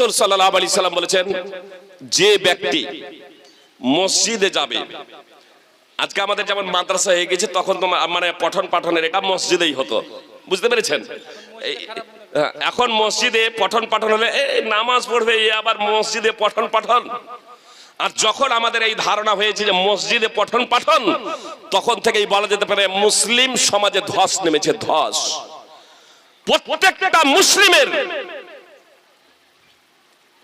রসুল সাল্লাহ আলি সাল্লাম বলেছেন যে ব্যক্তি মসজিদে যাবে আজকে আমাদের যেমন মাদ্রাসা হয়ে গেছে তখন তো মানে পঠন পাঠনের এটা মসজিদেই হতো। বুঝতে পেরেছেন? হ্যাঁ, এখন মসজিদে পঠন পাঠন হলে এই নামাজ পড়বে আবার মসজিদে পঠন পাঠন। আর যখন আমাদের এই ধারণা হয়েছে যে মসজিদে পঠন পাঠন তখন থেকেই বলা যেতে পারে মুসলিম সমাজে ধস নেমেছে ধস। প্রত্যেকটা মুসলিমের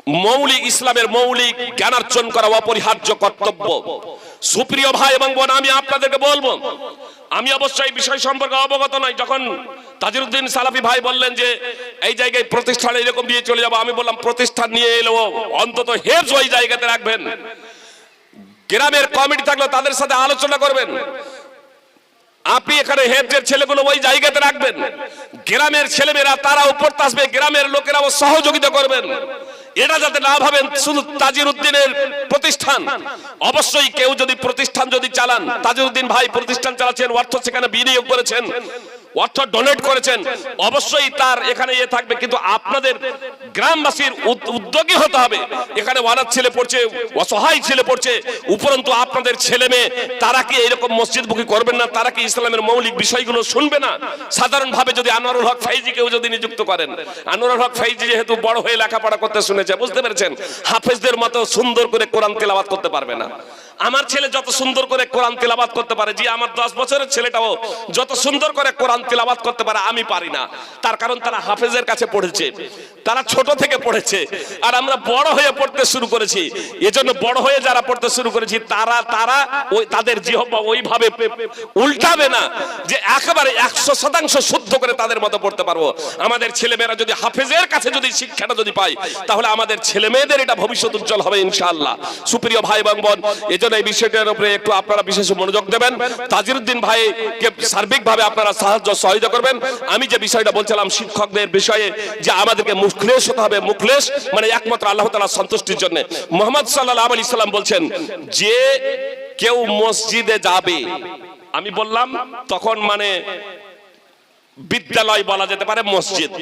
মৌলিক ইসলামের মৌলিক জ্ঞানার্জন করা অপরিহার্য কর্তব্য। সুপ্রিয় ভাই এবং বোন, আমি আপনাদেরকে বলব, আমি অবশ্যই এই বিষয় সম্পর্কে অবগত নই। যখন তাজিরুদ্দিন সালাফি ভাই বললেন যে, এই জায়গায় প্রতিষ্ঠান এরকম দিয়ে চলে যাব, আমি বললাম, প্রতিষ্ঠান নিয়ে এলো, অন্তত হেজ ওই জায়গাতে রাখবেন। গ্রামের কমিটি থাকলে তাদের সাথে আলোচনা করবেন। আপনি এখানে হেডের ছেলেগুলো ওই জায়গাতে রাখবেন। গ্রামের ছেলেমেয়েরা, তারাও পড়তে আসবে। গ্রামের লোকেরাও সহযোগিতা করবেন। এটা যাতে না ভাবেন শুধু তাজির উদ্দিনের প্রতিষ্ঠান। অবশ্যই কেউ যদি প্রতিষ্ঠান যদি চালান তাজির উদ্দিন ভাই প্রতিষ্ঠান চালাচ্ছেন অর্থ সেখানে বিনিয়োগ করেছেন। অর্থ ডোনেট করেছেন। অবশ্যই তার এখানে ইয়ে থাকবে, কিন্তু আপনাদের গ্রামবাসীর উদ- উদ্যোগী হতে হবে। এখানে অনাথ ছেলে পড়ছে, অসহায় ছেলে পড়ছে, উপরন্তু আপনাদের ছেলে মেয়ে, তারা কি এরকম মসজিদ বুকি করবেন না? তারা কি ইসলামের মৌলিক বিষয়গুলো শুনবে না? সাধারণ ভাবে যদি আনোয়ারুল হক ফাইজি কেউ যদি নিযুক্ত করেন, আনোয়ারুল হক ফাইজি যেহেতু বড় হয়ে লেখাপড়া করতে শুনেছে, বুঝতে পেরেছেন? হাফেজদের মতো সুন্দর করে কোরআন তেলাওয়াত করতে পারবে না। আমার ছেলে যত সুন্দর করে কোরআন তেলাবাত করতে পারে, জি, আমার দশ বছরের ছেলেটাও যত সুন্দর করে কোরআন তেলাবাত করতে পারে, আমি পারি না। তার কারণ তারা হাফেজের কাছে পড়েছে, তারা ছোট থেকে পড়েছে, আর আমরা বড় হয়ে পড়তে শুরু করেছি। এজন্য বড় হয়ে যারা পড়তে শুরু করেছি, তারা তারা ওই, তাদের জিহব্বা ওইভাবে উল্টাবে না যে একেবারে একশো শতাংশ শুদ্ধ করে তাদের মতো পড়তে পারব। আমাদের ছেলেমেয়েরা যদি হাফেজের কাছে যদি শিক্ষাটা যদি পাই তাহলে আমাদের ছেলে মেয়েদের এটা ভবিষ্যৎ উজ্জ্বল হবে ইনশাআল্লাহ। সুপ্রিয় ভাই এবং বোন এই জন্য এই বিষয়টার উপরে একটু আপনারা বিশেষ মনোযোগ দেবেন। তাজিরুদ্দিন ভাইকে সার্বিকভাবে আপনারা সাহায্য সহযোগিতা করবেন। আমি যে বিষয়টা বলছিলাম শিক্ষকদের বিষয়ে যে আমাদেরকে মুখলেশ হতে হবে, মুখলেশ মানে একমাত্র আল্লাহ তাআলা সন্তুষ্টির জন্য। মোহাম্মদ সাল্লাল্লাহু আলাইহি সাল্লাম বলছেন, যে কেউ মসজিদে যাবে, আমি বললাম, তখন মানে বিদ্যালয় বলা যেতে পারে মসজিদ।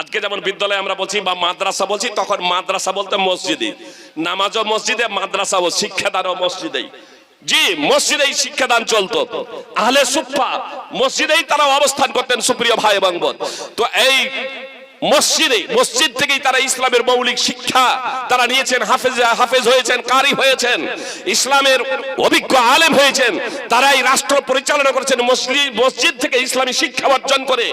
আজকে যেমন বিদ্যালয় আমরা বলছি বা মাদ্রাসা বলছি, তখন মাদ্রাসা বলতে মসজিদে নামাজও মসজিদে, মাদ্রাসাও শিক্ষাদানও মসজিদেই। জি, মসজিদেই শিক্ষাদান চলতো। আহলে সুফা মসজিদেই তারা অবস্থান করতেন সুপ্রিয় ভাই এবং বোন। তো এই মসজিদে, মসজিদ থেকেই তারা ইসলামের মৌলিক শিক্ষা তারা নিয়েছেন, হাফেজ হাফেজ হয়েছেন, কারি হয়েছেন, ইসলামের অভিজ্ঞ আলেম হয়েছেন, তারাই রাষ্ট্র পরিচালনা করেছেন মসজিদ মসজিদ থেকে ইসলামী শিক্ষা অর্জন করে।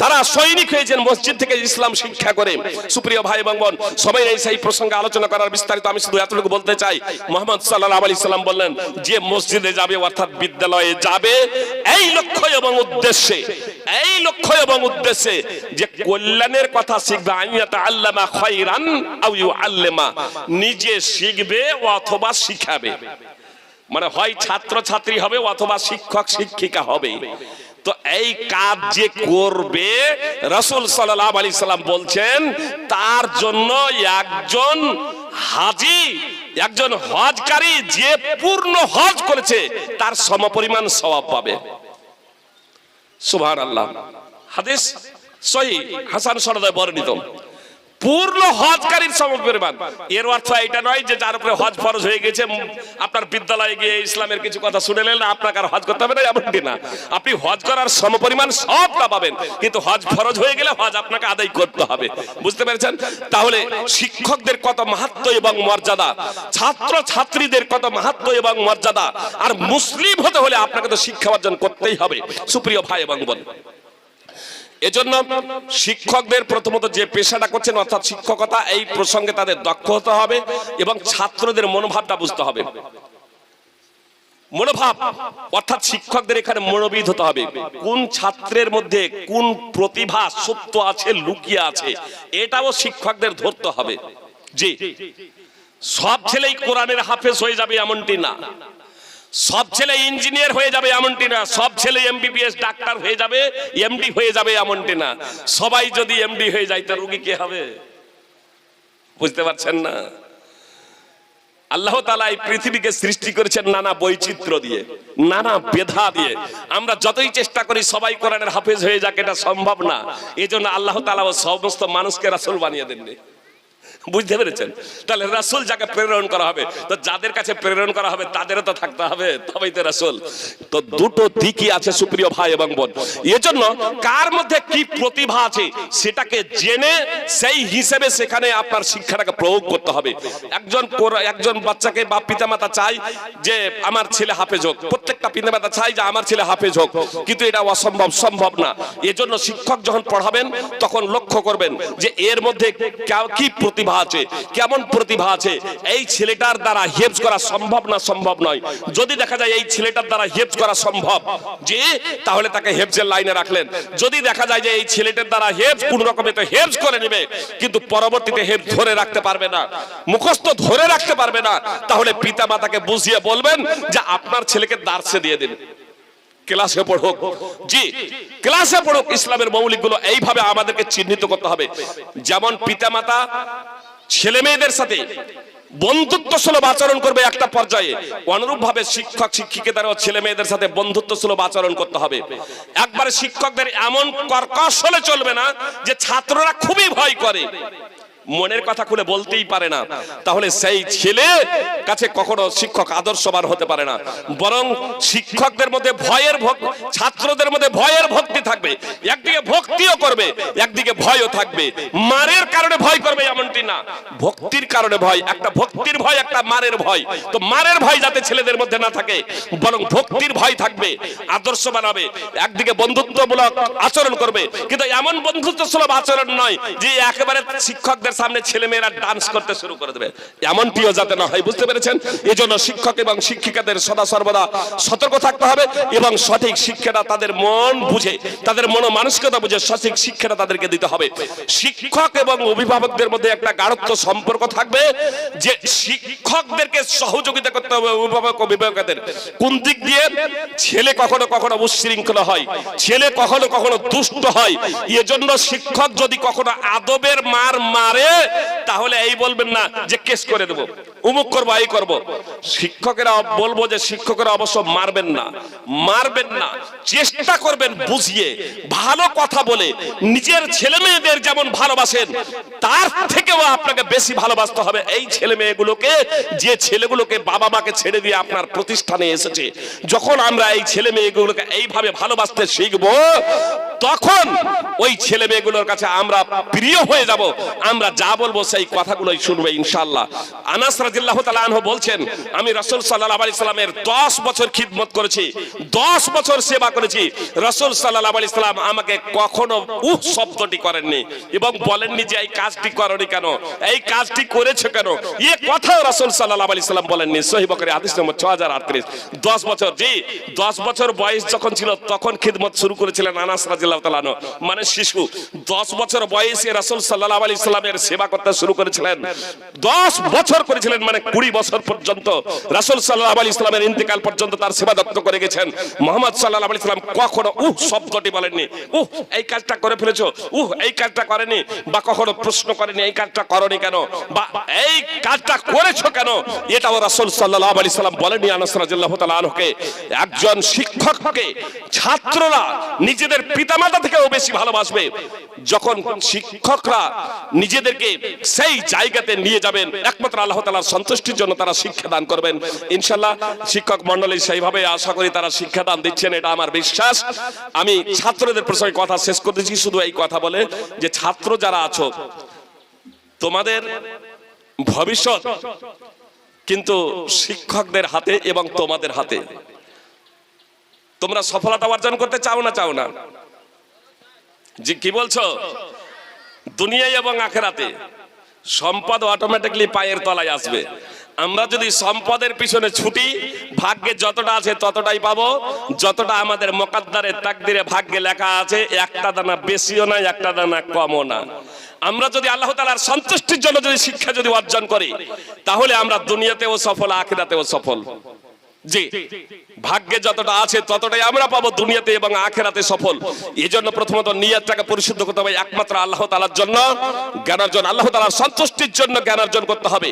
তারা সৈনিক হয়েছেন, মসজিদ থেকে ইসলাম শিক্ষা করে। সুপ্রিয় ভাই এবং বোন, সবাই এই সেই প্রসঙ্গে আলোচনা করার বিস্তারিত আমি শুধু এতটুকু বলতে চাই। মোহাম্মদ সাল্লাহ আলি সাল্লাম বললেন, যে মসজিদে যাবে, অর্থাৎ বিদ্যালয়ে যাবে, এই লক্ষ্য এবং উদ্দেশ্যে, এই লক্ষ্য এবং উদ্দেশ্যে যে কল্যাণের কথা শিখবে আইয়াতা আল্লামা খায়রান আও ইউআল্লিমা, নিজে শিখবে অথবা শিখাবে। মানে হয় ছাত্র ছাত্রী হবে অথবা শিক্ষক শিক্ষিকা হবে। তো এই কাজ যে করবে, রসুল সাল্লাহ আলি সাল্লাম বলছেন, তার জন্য একজন হাজি, একজন হজকারী যে পূর্ণ হজ করেছে, তার সমপরিমাণ স্বভাব পাবে। সুভান আল্লাহ হাদিস সহি, হাসান সরদায় বর্ণিত। পূর্ণ হজকারীর সমপরিমাণ। এর অর্থ এটা নয় যে যার উপরে হজ ফরজ হয়ে গেছে, আপনার বিদ্যালয়ে গিয়ে ইসলামের কিছু কথা শুনে নিলেন, আপনাকে আর হজ করতে হবে না, এমনটি না। আপনি হজ করার সমপরিমাণ সবটা পাবেন, কিন্তু হজ ফরজ হয়ে গেলে হজ আপনাকে আদায় করতে হবে। বুঝতে পেরেছেন? তাহলে শিক্ষকদের কত মাহাত্ম এবং মর্যাদা ছাত্র ছাত্রীদের কত মাহাত্ম এবং মর্যাদা, আর মুসলিম হতে হলে আপনাকে তো শিক্ষা অর্জন করতেই হবে। সুপ্রিয় ভাই এবং বোন এজন্য শিক্ষকদের প্রথমত যে পেশাটা করছেন, অর্থাৎ শিক্ষকতা, এই প্রসঙ্গে তাদের দক্ষ হতে হবে এবং ছাত্রদের মনোভাবটা বুঝতে হবে। মনোভাব, অর্থাৎ শিক্ষকদের এখানে মনোবিদ হতে হবে। কোন ছাত্রের মধ্যে কোন প্রতিভা, সত্য আছে, লুকিয়ে আছে, এটাও শিক্ষকদের ধরতে হবে। জি। সব ছেলেই কোরআনের হাফেজ হয়ে যাবে এমনটি না। সব ছেলে ইঞ্জিনিয়ার হয়ে যাবে এমনটি না। সব ছেলে এমবিবিএস ডাক্তার হয়ে যাবে, এমডি হয়ে যাবে এমনটি না। সবাই যদি এমডি হয়ে যায়, তা রুগী কে হবে? বুঝতে পারছেন না? আল্লাহ তালা এই পৃথিবীকে সৃষ্টি করেছেন নানা বৈচিত্র্য দিয়ে, নানা বেধা দিয়ে। আমরা যতই চেষ্টা করি, সবাই কোরআনের হাফেজ হয়ে যাক, এটা সম্ভব না। এই জন্য আল্লাহ তালা ও সমস্ত মানুষকে রাসুল বানিয়ে দেননি। বুঝতে পেরেছেন? তাহলে রাসূল যাকে প্রেরণ করা হবে, তো যাদের কাছে প্রেরণ করা হবে, তাদেরও তো থাকতে হবে। তবেই তো রাসূল। তো দুটো দিকই আছে সুপ্রিয় ভাই এবং বোন। এজন্য কার মধ্যে কি প্রতিভা আছে, সেটাকে জেনে সেই হিসেবে সেখানে আপনার শিক্ষাটাকে প্রয়োগ করতে হবে। একজন একজন বাচ্চাকে বা পিতামাতা চাই যে, আমার ছেলে হাফেজ হোক। প্রত্যেকটা পিতামাতা চাই যে, আমার ছেলে হাফেজ হোক। কিন্তু এটা অসম্ভব, সম্ভব না। এজন্য শিক্ষক যখন পড়াবেন, তখন লক্ষ্য করবেন যে, এর মধ্যে কি কি প্রতিভা আছে। কেমন প্রতিভা আছে? এই ছেলেটার দ্বারা হেফজ করা সম্ভব না সম্ভব নয়। যদি দেখা যায় এই ছেলেটার দ্বারা হেফজ করা সম্ভব, যে, তাহলে তাকে হেফজের লাইনে রাখলেন। যদি দেখা যায় যে এই ছেলেটার দ্বারা হেফজ, কোন রকমে তো হেফজ করে নেবে, কিন্তু পরবর্তীতে হেফজ ধরে রাখতে পারবে না, মুখস্থ ধরে রাখতে পারবে না, তাহলে পিতা মাতাকে বুঝিয়ে বলবেন যে আপনার ছেলেকে দার্সে দিয়ে দিন। ক্লাসে পড়ুক। জি, ক্লাসে পড়ুক, ইসলামের মৌলিকগুলো এইভাবে আমাদেরকে চিহ্নিত করতে হবে। যেমন পিতামাতা ছেলে মেয়েদের সাথে বন্ধুত্ব সুলভ আচরণ করবে একটা পর্যায়ে। অনুরূপ ভাবে শিক্ষক শিক্ষিকাদেরও ছেলে মেয়েদের সাথে বন্ধুত্ব সুলভ আচরণ করতে হবে। একবারে শিক্ষকদের এমন কর্কশ হলে চলবে না যে ছাত্ররা খুবই ভয় করে। মনের কথা খুলে বলতেই পারে না। তাহলে সেই ছেলে কাছে কখনো শিক্ষক আদর্শবান হতে পারে না। বরং শিক্ষকদের মধ্যে ভয়ের ছাত্রদের মধ্যে ভয়ের ভক্তি থাকবে। একদিকে ভক্তিও করবে, একদিকে ভয়ও থাকবে। মারের কারণে ভয় করবে এমনটি না। ভক্তির কারণে ভয়, একটা ভক্তির ভয়, একটা মারের ভয়। তো মারের ভয় যাতে ছেলেদের মধ্যে না থাকে, বরং ভক্তির ভয় থাকবে, আদর্শ বানাবে, একদিকে বন্ধুত্বমূলক আচরণ করবে। কিন্তু এমন বন্ধুত্ব সুলভ আচরণ নয় যে একেবারে শিক্ষকদের সামনে ছেলেমেয়েরা ডান্স করতে শুরু করে দেবে। এমনটিও যাতে না হয়, বুঝতে পেরেছেন? এজন্য শিক্ষক এবং শিক্ষিকাদের সদা সর্বদা সতর্ক থাকতে হবে এবং সঠিক শিক্ষাটা তাদের মন বুঝে, তাদের মন মানসিকতা বুঝে সঠিক শিক্ষাটা তাদেরকে দিতে হবে। শিক্ষক এবং অভিভাবকদের মধ্যে একটা গাঢ়ত্ব সম্পর্ক থাকবে যে শিক্ষকদেরকে সহযোগিতা করতে হবে অভিভাবক, অভিভাবকদের। কোন দিক দিয়ে? ছেলে কখনো কখনো উচ্ছৃঙ্খলা হয়, ছেলে কখনো কখনো দুষ্ট হয়। এজন্য শিক্ষক যদি কখনো আদবের মার মারে তাহলে এই বলবেন না যে কেস করে দেব, উমুক করব, এই করব। শিক্ষকেরা বলব যে শিক্ষকেরা অবশ্য মারবেন না মারবেন না, চেষ্টা করবেন বুঝিয়ে, ভালো কথা বলে, নিজের ছেলে মেয়েদের যেমন ভালোবাসেন, তার থেকেও আপনাকে বেশি ভালোবাসতে হবে। এই ছেলে মেয়েগুলোকে যে ছেলেগুলোকে বাবা মাকে ছেড়ে দিয়ে আপনার প্রতিষ্ঠানে এসেছে, যখন আমরা এই ছেলে মেয়েগুলোকে এইভাবে ভালোবাসতে শিখব তখন ওই ছেলে মেয়েগুলোর কাছে আমরা প্রিয় হয়ে যাব। আমরা যা বলব সেই কথাগুলোই শুনবে ইনশাআল্লাহ। আনাস রাদিয়াল্লাহু তাআলা আনহু বলছেন, আমি রাসূল সাল্লাল্লাহু আলাইহি সাল্লামের 10 বছর খিদমত করেছি 10 বছর সেবা করেছি। রাসূল সাল্লাল্লাহু আলাইহি সাল্লাম আমাকে কখনো উহ শব্দটি করেননি এবং বলেননি যে, এই কাজটি করনি কেন? এই কাজটি করেছ কেন? এই কথাও রাসূল সাল্লাল্লাহু আলাইহি সাল্লাম বলেননি। সহিহ বুখারী হাদিস নম্বর 6038 10 বছর, জি 10 বছর বয়স যখন ছিল, তখন খিদমত শুরু করেছিলেন আনাস রাদিয়াল্লাহু আনহু। মানে শিশু 10 বছর বয়সে রাসূল সাল্লাল্লাহু আলাইহি সাল্লামের সেবা করতে শুরু করেছিলেন। 10 বছর করেছিলেন মানে 20 বছর পর্যন্ত রাসূল সাল্লাল্লাহু আলাইহি সাল্লামের ইন্তেকাল পর্যন্ত তার সেবা দত্ত করে গেছেন। মুহাম্মদ সাল্লাল্লাহু আলাইহি সাল্লাম কখনো, উহ, শব্দটি বলেননি, উহ, এই কাজটা করে উহ, এই কাজটা করেনি, বা কখনো প্রশ্ন করেনি, এই কাজটা করনি কেন, বা এই কাজটা করেছ কেন, এটাও রাসূল আলাইহি সাল্লাম বলেনি আনাস আনহুকে। একজন শিক্ষককে, ছাত্ররা নিজেদের পিতামাতা থেকেও বেশি ভালোবাসবে। যখন শিক্ষকরা নিজেদেরকে সেই জায়গাতে নিয়ে যাবেন, একমাত্র আল্লাহ তাআলার সন্তুষ্টির জন্য তারা শিক্ষা দান করবেন। ইনশাআল্লাহ শিক্ষক মণ্ডলী সেইভাবে আশা করি তারা শিক্ষা দান দিচ্ছেন, এটা আমার বিশ্বাস। আমি ছাত্রদের প্রসঙ্গে কথা শেষ করতেছি, শুধু এই কথা বলে যে ছাত্র যারা আছো, তোমাদের ভবিষ্যৎ কিন্তু শিক্ষকদের হাতে এবং তোমাদের হাতে। তোমরা সফলতা অর্জন করতে চাও না চাও না? জি, কি বলছো? দুনিয়ায় এবং আখেরাতে সম্পদ অটোমেটিকলি পায়ের তলায় আসবে। আমরা যদি সম্পদের পিছনে ছুটি, ভাগ্যে যতটা আছে ততটাই পাবো। যতটা আমাদের মোকাদ্দারের তাকদিরে ভাগ্যে লেখা আছে, একটা দানা বেশিও না, একটা দানা কমও না। আমরা যদি আল্লাহ তালার সন্তুষ্টির জন্য যদি শিক্ষা যদি অর্জন করি, তাহলে আমরা দুনিয়াতেও সফল, আখেরাতেও সফল। জি, ভাগ্যে যতটা আছে ততটাই আমরা পাবো দুনিয়াতে এবং আখেরাতে সফল। এই জন্য প্রথমত নিয়তটাকে পরিশুদ্ধ করতে হবে একমাত্র আল্লাহ তালার জন্য। জ্ঞান অর্জন আল্লাহ তালার সন্তুষ্টির জন্য জ্ঞান অর্জন করতে হবে।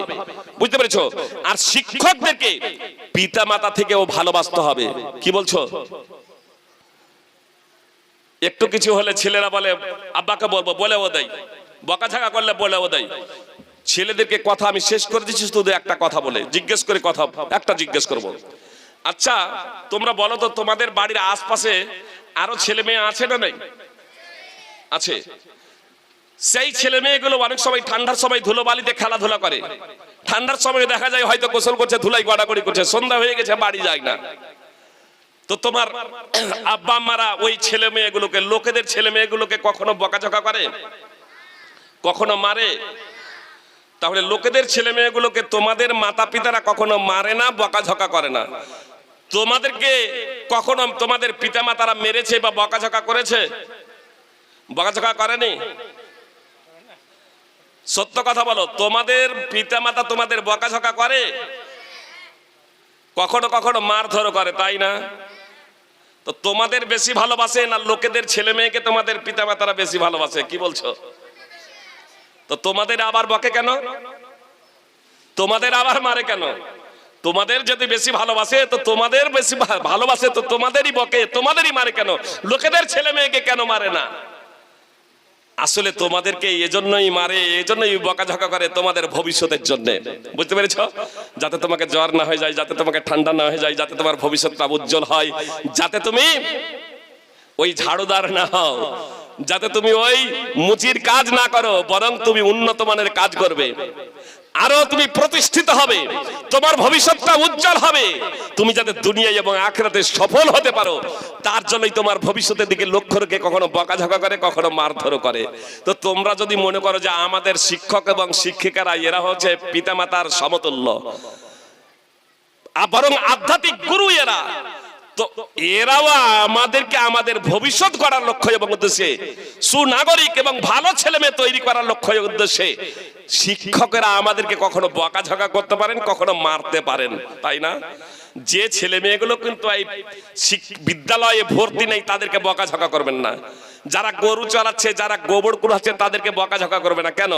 বুঝতে পেরেছ? আর শিক্ষকদেরকে পিতা মাতা থেকেও ভালোবাসতে হবে। কি বলছো? একটু কিছু হলে ছেলেরা বলে, আব্বাকে বলব বলে বলেও দেয়। বকাঝাকা করলে বলে বলেও দেয়। ছেলেদেরকে কথা আমি শেষ করে দিচ্ছি, শুধু একটা কথা বলে। জিজ্ঞেস করে কথা, একটা জিজ্ঞেস করব। আচ্ছা তোমরা বলো তো, তোমাদের বাড়ির আশপাশে আরও ছেলে মেয়ে আছে না নাই? আছে। সেই ছেলে মেয়েগুলো অনেক সময় ঠান্ডার সময় ধুলোবালিতে খেলাধুলা করে। ঠান্ডার সময় দেখা যায় হয়তো গোসল করছে, ধুলাই গড়াগড়ি করছে, সন্ধ্যা হয়ে গেছে, বাড়ি যায় না। তো তোমার আব্বা আম্মারা ওই ছেলে মেয়েগুলোকে, লোকেদের ছেলে মেয়েগুলোকে কখনো বকাঝকা করে? কখনো মারে? তাহলে লোকেদের ছেলে মেয়েগুলোকে তোমাদের মাতা পিতারা কখনো মারে না, বকাঝকা করে না? তোমাদেরকে কখনো তোমাদের পিতা মাতারা মেরেছে বা বকাঝকা করেছে? বকাঝকা করেনি? সত্য কথা বলো, তোমাদের পিতা মাতা তোমাদের বকাঝকা করে? কখনো কখনো মারধর করে, তাই না? তো তোমাদের বেশি ভালোবাসে না লোকেদের ছেলে মেয়েকে তোমাদের পিতা মাতারা বেশি ভালোবাসে? কি বলছো? তো তোমাদের আবার বকে কেন? তোমাদের আবার মারে কেন? তোমাদের যদি বেশি ভালোবাসে, তো তোমাদের বেশি ভালোবাসে, তো তোমাদেরই বকে, তোমাদেরই মারে কেন? লোকেদের ছেলে মেয়েকে কেন মারে না? আসলে তোমাদেরকে এজন্যই মারে, এজন্যই বকাঝকা করে তোমাদের ভবিষ্যতের জন্য। বুঝতে পেরেছ? যাতে তোমাকে জ্বর না হয়ে যায়, যাতে তোমাকে ঠান্ডা না হয়ে যায়, যাতে তোমার ভবিষ্যৎটা উজ্জ্বল হয়, যাতে তুমি ওই ঝাড়ুদার না হও, যাতে তুমি ওই মুচির কাজ না করো, বরং তুমি উন্নত মানের কাজ করবে। আরও তুমি প্রতিষ্ঠিত হবে, তোমার ভবিষ্যৎটা উজ্জ্বল হবে। তুমি যাতে দুনিয়ায় এবং আখেরাতে সফল হতে পারো, তার জন্যই তোমার ভবিষ্যতের দিকে লক্ষ্য রেখে কখনো বকাঝকা করে, কখনো মারধর করে। তো তোমরা যদি মনে করো যে আমাদের শিক্ষক এবং শিক্ষিকারা, এরা হচ্ছে পিতামাতার সমতুল্য বরং আধ্যাত্মিক গুরু এরা, তো এরাও আমাদেরকে আমাদের ভবিষ্যৎ করার লক্ষ্য এবং উদ্দেশ্যে সুনাগরিক এবং ভালো ছেলে মেয়ে তৈরি করার লক্ষ্য উদ্দেশ্যে। শিক্ষকেরা আমাদেরকে কখনো বকাঝকা করতে পারেন, কখনো মারতে পারেন, তাই না? যে ছেলে মেয়েগুলো কিন্তু এই বিদ্যালয়ে ভর্তি নেই, তাদেরকে বকাঝকা করবেন না। যারা গরু চালাচ্ছে, যারা গোবর কুড়াচ্ছে তাদেরকে বকাঝকা করবে না। কেন?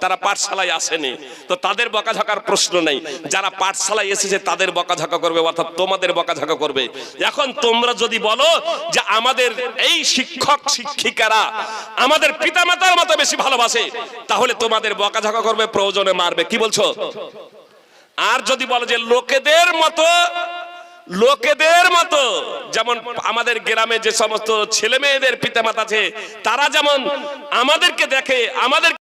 তারা পাঠশালায় আসেনি। তো তাদের বকাঝকার প্রশ্ন নেই। যারা পাঠশালায় এসেছে, তাদের বকাঝকা করবে, অর্থাৎ তোমাদের বকাঝকা করবে। এখন তোমরা যদি বলো যে আমাদের এই শিক্ষক, শিক্ষিকারা আমাদের পিতামাতার মতো বেশি ভালোবাসে, তাহলে তোমাদের বকাঝকা করবে, প্রয়োজনে মারবে। কি বলছো? আর যদি বলো যে লোকেদের মতো লোকেদের মতো, যেমন আমাদের গ্রামে যে সমস্ত ছেলে মেয়েদের পিতামাতা আছে, তারা যেমন আমাদেরকে দেখে, আমাদের